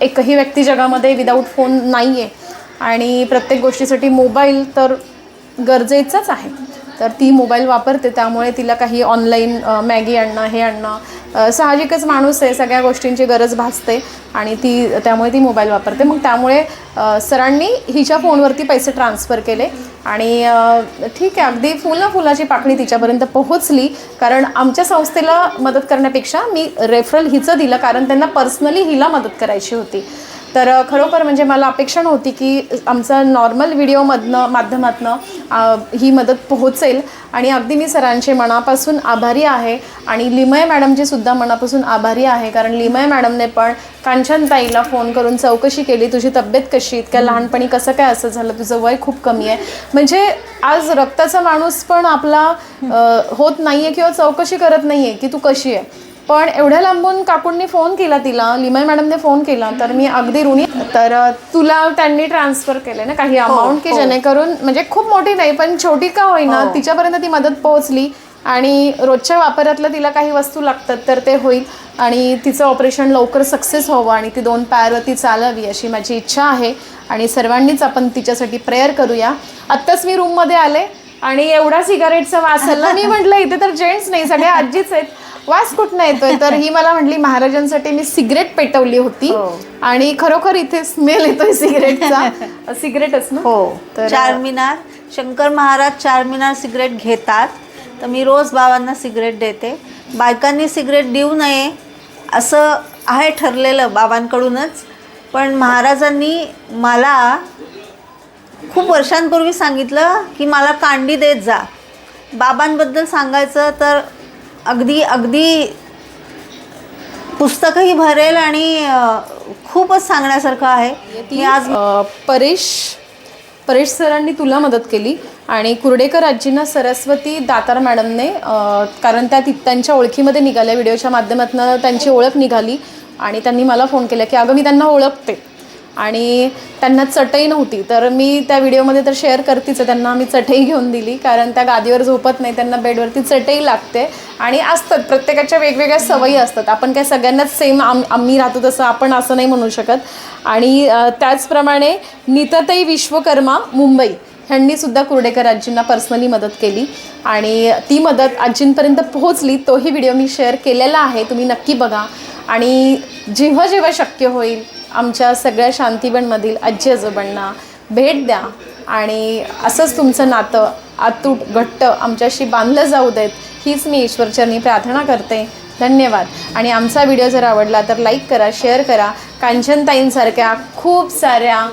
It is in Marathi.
एकही व्यक्ती जगामध्ये विदाऊट फोन नाही आहे आणि प्रत्येक गोष्टीसाठी मोबाईल तर गरजेचाच आहे. तर ती मोबाईल वापरते त्यामुळे तिला काही ऑनलाईन मॅगी आणणं हे आणणं साहजिकच माणूस आहे सगळ्या गोष्टींची गरज भासते आणि ती त्यामुळे ती मोबाईल वापरते. मग त्यामुळे सरांनी हिच्या फोनवरती पैसे ट्रान्सफर केले आणि ठीक आहे अगदी फुलं फुलाची पाकळी तिच्यापर्यंत पोहोचली. कारण आमच्या संस्थेला मदत करण्यापेक्षा मी रेफरल हिचं दिलं कारण त्यांना पर्सनली हिला मदत करायची होती. तर खरोखर म्हणजे मला अपेक्षा नव्हती की आमचं नॉर्मल व्हिडिओमधनं माध्यमातनं ही मदत पोहोचेल. आणि अगदी मी सरांचे मनापासून आभारी आहे आणि लिमय मॅडमची सुद्धा मनापासून आभारी आहे. कारण लिमय मॅडमने पण कांचनताईला फोन करून चौकशी केली तुझी तब्येत कशी? इतक्या लहानपणी कसं काय असं झालं? तुझं वय खूप कमी आहे. म्हणजे आज रक्ताचा माणूस पण आपला होत नाही आहे किंवा चौकशी करत नाही आहे की तू कशी आहे? पण एवढ्या लांबून काकूंनी फोन केला तिला लिमय मॅडमने फोन केला तर मी अगदी ऋणी. तर तुला त्यांनी ट्रान्सफर केले ना काही अमाऊंट की जेणेकरून म्हणजे खूप मोठी नाही पण छोटी का होईना तिच्यापर्यंत ती मदत पोहोचली आणि रोजच्या वापरातलं तिला काही वस्तू लागतात तर ते होईल आणि तिचं ऑपरेशन लवकर सक्सेस व्हावं आणि ती दोन पायावरती चालावी अशी माझी इच्छा आहे आणि सर्वांनीच आपण तिच्यासाठी प्रेयर करूया. आत्ताच मी रूममध्ये आले आणि एवढा सिगारेटचा वास आला. मी म्हटलं इथे तर जेंट्स नाही सगळे आजीच आहेत. वास कुठनं येतोय? तर ही मला म्हटली महाराजांसाठी मी सिगरेट पेटवली होती आणि खरोखर इथे स्मेल येतोय सिगरेटचा. सिगरेटच ना? हो. तर- चारमिनार शंकर महाराज चारमिनार सिगरेट घेतात. तर मी रोज बाबांना सिगरेट देते. बायकांनी सिगरेट देऊ नये असं आहे ठरलेलं बाबांकडूनच. पण महाराजांनी मला खूप वर्षांपूर्वी सांगितलं की मला कांडी देत जा. बाबांबद्दल सांगायचं तर अगदी अगदी पुस्तकही भरेल आणि खूपच सांगण्यासारखं आहे. मी आज परेश परेश सरांनी तुला मदत केली आणि कुर्डेकर आजींना सरस्वती दातार मॅडमने कारण त्या ति- त्यांच्या ओळखीमध्ये निघाल्या व्हिडिओच्या माध्यमातून त्यांची ओळख निघाली आणि त्यांनी मला फोन केला की अगं मी त्यांना ओळखते. आणि त्यांना चटई नव्हती. तर मी त्या व्हिडिओमध्ये तर शेअर करतेच आहे. त्यांना मी चटई घेऊन दिली. कारण त्या गादीवर झोपत नाही. त्यांना बेडवरती चटई लागते. आणि असतात. प्रत्येकाच्या वेगवेगळ्या सवयी असतात. आपण काय सगळ्यांनाच सेम आम आम्ही राहतो तसं आपण असं नाही म्हणू शकत. आणि त्याचप्रमाणे नीताताई विश्वकर्मा मुंबई ह्यांनीसुद्धा कुर्डेकर आजींना पर्सनली मदत केली. आणि ती मदत आजींपर्यंत पोहोचली. तोही व्हिडिओ मी शेअर केलेला आहे. तुम्ही नक्की बघा. आणि जेव्हा जेव्हा शक्य होईल आमच्या सगळ्या शांतीबनमधील आजी आजोबांना भेट द्या. आणि असंच तुमचं नातं अतूट घट्ट आमच्याशी बांधलं जाऊ देत हीच मी ईश्वरचरणी प्रार्थना करते. धन्यवाद. आणि आमचा व्हिडिओ जर आवडला तर लाईक करा शेअर करा. कांचनताईंसारख्या खूप साऱ्या